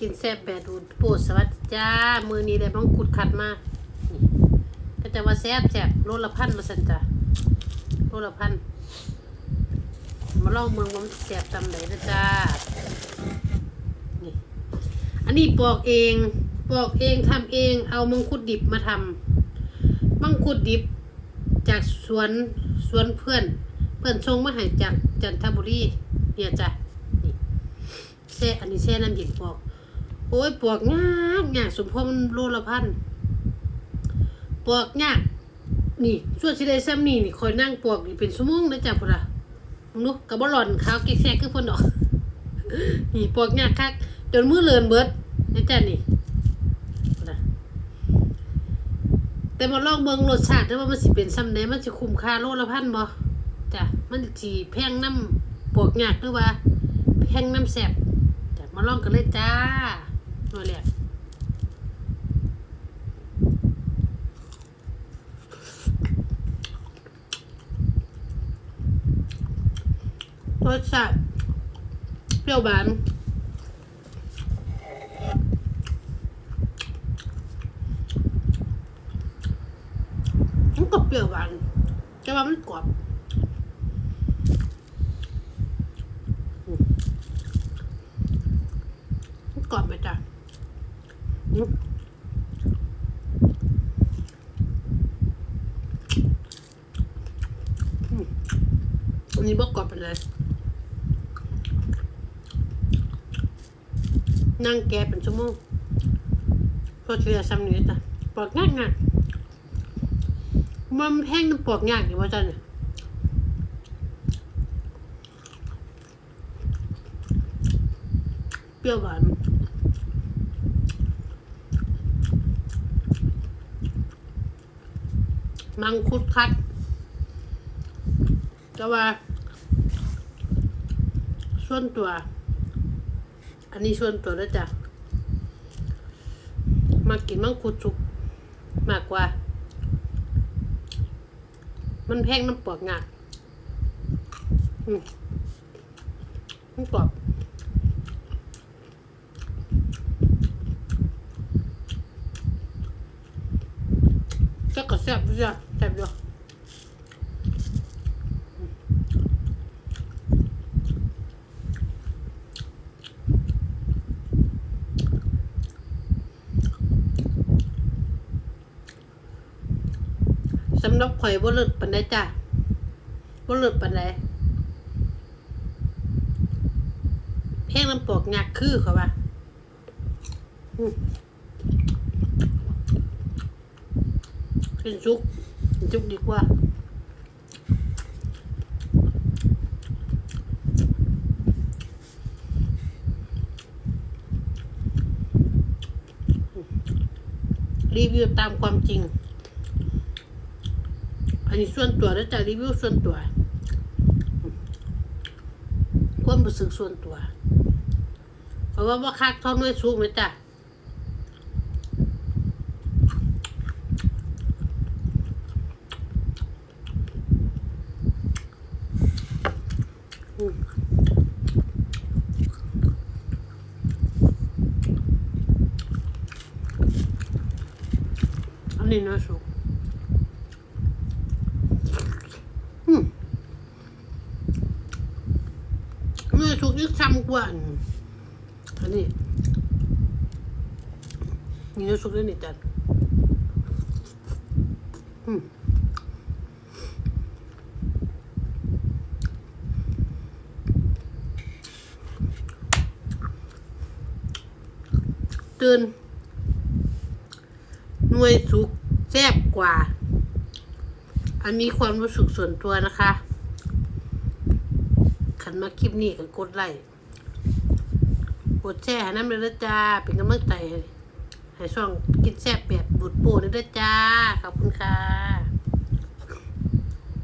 กินแซ่บแบบดูโปรดสวัสดีจ้า มือนี้ได้บังกุดขัดมาก ก็จะว่าแซ่บแซ่บโลละพันมาสันจ้ะโลละพัน มาลองเมืองว่ามันแซ่บตำไหนนะจ้านี่อันนี้ปอกเองปอกเองทำเอง เอามังคุดดิบมาทำมังคุดดิบจากสวนสวนเพื่อน เพื่อนส่งมาให้จากจันทบุรีเนี่ยจ้ะนี่แซ่อันนี้แซ่น้ำเย็นปอก โอ้ยปอกยากยากสมพมันโลละพันปอกยากนี่ส่วนสิได้ซ้ำนี่นี่คอยนั่งปอกนี่เป็นชั่วโมงนะจ๊ะพุ่นน่ะมึงดูกระบ่หล่อนขาวแก่ๆคือพ่นดอก นี่ปอกยากคักจนมือเลินเบิดนะจ๊ะนี่แต่มาลองเบิ่งรสชาติด้ว่ามันสิเป็นซ้ำใดมันสิคุ้มค่าโลละพันบ่จ้ะมันสิแพงน้ำปอกยากหรือว่าแพงน้ำแซ่บจ้ะมาลองกันเลยจ้า หน่อยแหละรสชาติเปรี้ยวหวานมันก็เปรี้ยวหวานแต่ว่ามันกรอบอืมมันกรอบไหมจ๊ะ อันนี้บอกกรอบไปเลย นั่งแกเป็นชั่วโมงพอเชียซ้ำนี้จ้ะปอกง่ายง่ายมันแห้งมันปอกยากอยู่ว่าจันเนี่ยเปรี้ยวหวาน มังคุดคัดแต่ว่า ส่วนตัว อันนี้ส่วนตัวแล้วจ้ะ มากินมังคุดสุกมากกว่า มันแพงน้ำปอกงาอืมมันกรอบ ก็กระแซ่บจ้ะแซ่บด้วยสำหรับข่อยบ่เลิศปานใดจ้ะบ่เลิศปานใดแพงน้ำปอกงากคือเขาว่าอืม กินซุกกินซุกดีกว่ารีวิวตามความจริง อันนี้ส่วนตัวแล้วจะรีวิวส่วนตัว ความรู้สึกส่วนตัว เพราะว่าว่าคักเท่าน้อยสูงไหมจ้ะ อันนี้น้อยสูงอืมเมื่อสุกยิ่งช้ำกว่าอันอันนี้นี่เนื้อสุกแล้วนี่จันอืม ตื่นหน่วยสุกแซ่บกว่า อันนี้ความรู้สึกส่วนตัวนะคะขันมาคลิปนี้ก็กดไลค์กดแชร์ให้น้ำเลยนะจ้า เป็นกำลังใจให้ช่องกินแซ่บแบบบุดโป้ด้วยจ้า ขอบคุณค่ะ